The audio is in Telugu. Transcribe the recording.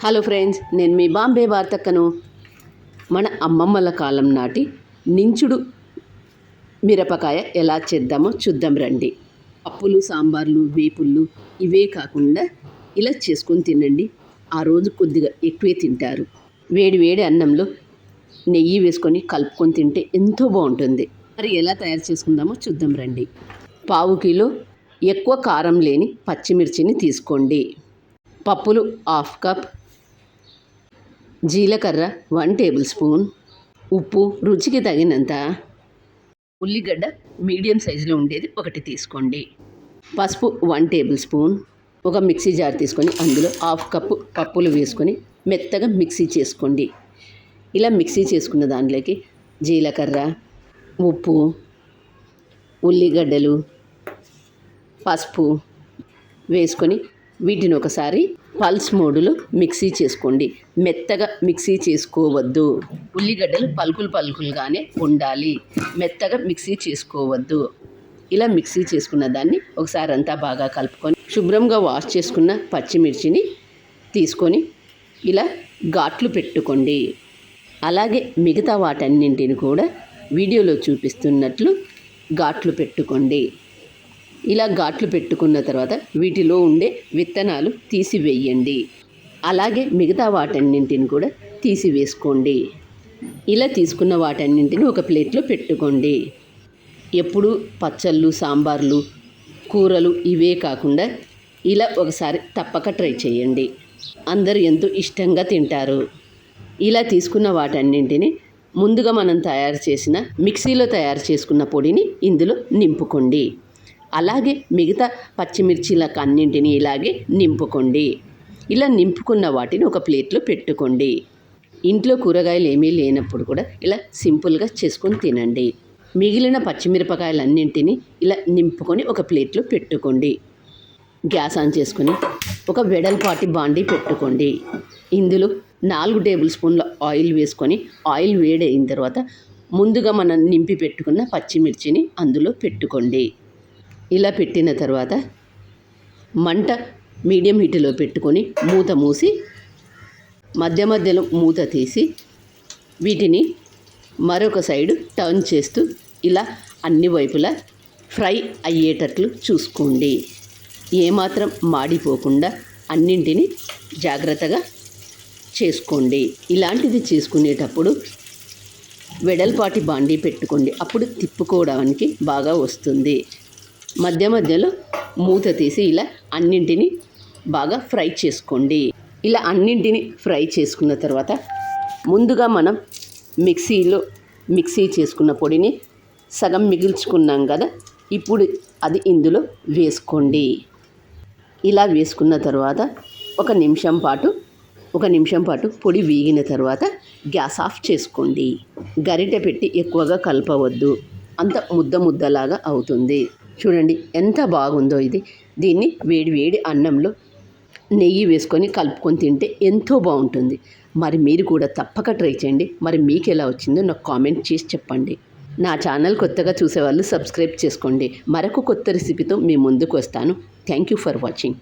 హలో ఫ్రెండ్స్ నేను మీ బాంబే వార్తక్కను. మన అమ్మమ్మల కాలం నాటి నించుడు మిరపకాయ ఎలా చేద్దామో చూద్దాం రండి. పప్పులు సాంబార్లు వేపుళ్ళు ఇవే కాకుండా ఇలా చేసుకొని తినండి. ఆ రోజు కొద్దిగా ఎక్కువే తింటారు. వేడి వేడి అన్నంలో నెయ్యి వేసుకొని కలుపుకొని తింటే ఎంతో బాగుంటుంది. మరి ఎలా తయారు చేసుకుందామో చూద్దాం రండి. పావు కిలో ఎక్కువ కారం లేని పచ్చిమిర్చిని తీసుకోండి. పప్పులు హాఫ్ కప్ జీలకర్ర వన్ టేబుల్ స్పూన్. ఉప్పు రుచికి తగినంత. ఉల్లిగడ్డ మీడియం సైజులో ఉండేది ఒకటి తీసుకోండి. పసుపు వన్ టేబుల్ స్పూన్. ఒక మిక్సీ జార్ తీసుకొని అందులో హాఫ్ కప్పు పప్పులు వేసుకొని మెత్తగా మిక్సీ చేసుకోండి. ఇలా మిక్సీ చేసుకున్న దాంట్లోకి జీలకర్ర ఉప్పు ఉల్లిగడ్డలు పసుపు వేసుకొని వీటిని ఒకసారి పల్స్ మోడులో మిక్సీ చేసుకోండి. మెత్తగా మిక్సీ చేసుకోవద్దు. ఉల్లిగడ్డలు పలుకులు పలుకులుగానే ఉండాలి. మెత్తగా మిక్సీ చేసుకోవద్దు. ఇలా మిక్సీ చేసుకున్న దాన్ని ఒకసారి అంతా బాగా కలుపుకొని శుభ్రంగా వాష్ చేసుకున్న పచ్చిమిర్చిని తీసుకొని ఇలా ఘాట్లు పెట్టుకోండి. అలాగే మిగతా వాటన్నింటిని కూడా వీడియోలో చూపిస్తున్నట్లు ఘాట్లు పెట్టుకోండి. ఇలా ఘాట్లు పెట్టుకున్న తర్వాత వీటిలో ఉండే విత్తనాలు తీసివేయండి. అలాగే మిగతా వాటన్నింటిని కూడా తీసివేసుకోండి. ఇలా తీసుకున్న వాటన్నింటిని ఒక ప్లేట్లో పెట్టుకోండి. ఎప్పుడు పచ్చళ్ళు సాంబార్లు కూరలు ఇవే కాకుండా ఇలా ఒకసారి తప్పక ట్రై చేయండి. అందరూ ఎంతో ఇష్టంగా తింటారు. ఇలా తీసుకున్న వాటన్నింటిని ముందుగా మనం తయారు చేసిన మిక్సీలో తయారు చేసుకున్న పొడిని ఇందులో నింపుకోండి. అలాగే మిగతా పచ్చిమిర్చిలకు అన్నింటినీ ఇలాగే నింపుకోండి. ఇలా నింపుకున్న వాటిని ఒక ప్లేట్లో పెట్టుకోండి. ఇంట్లో కూరగాయలు ఏమీ లేనప్పుడు కూడా ఇలా సింపుల్గా చేసుకొని తినండి. మిగిలిన పచ్చిమిరపకాయలన్నింటినీ ఇలా నింపుకొని ఒక ప్లేట్లో పెట్టుకోండి. గ్యాస్ ఆన్ చేసుకొని ఒక వెడల్పాటి బాండి పెట్టుకోండి. ఇందులో నాలుగు టేబుల్ స్పూన్ల ఆయిల్ వేసుకొని ఆయిల్ వేడైన తర్వాత ముందుగా మనం నింపి పెట్టుకున్న పచ్చిమిర్చిని అందులో పెట్టుకోండి. ఇలా పెట్టిన తర్వాత మంట మీడియం హీట్లో పెట్టుకొని మూత మూసి మధ్య మధ్యలో మూత తీసి వీటిని మరొక సైడు టర్న్ చేస్తూ ఇలా అన్ని వైపులా ఫ్రై అయ్యేటట్లు చూసుకోండి. ఏమాత్రం మాడిపోకుండా అన్నింటిని జాగ్రత్తగా చేసుకోండి. ఇలాంటిది చేసుకునేటప్పుడు వెడల్పాటి బాండీ పెట్టుకోండి. అప్పుడు తిప్పుకోవడానికి బాగా వస్తుంది. మధ్య మధ్యలో మూత తీసి ఇలా అన్నింటినీ బాగా ఫ్రై చేసుకోండి. ఇలా అన్నింటిని ఫ్రై చేసుకున్న తర్వాత ముందుగా మనం మిక్సీలో మిక్సీ చేసుకున్న పొడిని సగం మిగిల్చుకున్నాం కదా ఇప్పుడు అది ఇందులో వేసుకోండి. ఇలా వేసుకున్న తర్వాత ఒక నిమిషం పాటు ఒక నిమిషం పాటు పొడి వీగిన తర్వాత గ్యాస్ ఆఫ్ చేసుకోండి. గరిటె పెట్టి ఎక్కువగా కలపవద్దు. అంత ముద్ద ముద్దలాగా అవుతుంది. చూడండి ఎంత బాగుందో ఇది. దీన్ని వేడి వేడి అన్నంలో నెయ్యి వేసుకొని కలుపుకొని తింటే ఎంతో బాగుంటుంది. మరి మీరు కూడా తప్పక ట్రై చేయండి. మరి మీకు ఎలా వచ్చిందో నాకు కామెంట్ చేసి చెప్పండి. నా ఛానల్ కొత్తగా చూసేవాళ్ళు సబ్స్క్రైబ్ చేసుకోండి. మరొక కొత్త రెసిపీతో మీ ముందుకు వస్తాను. Thank you for watching.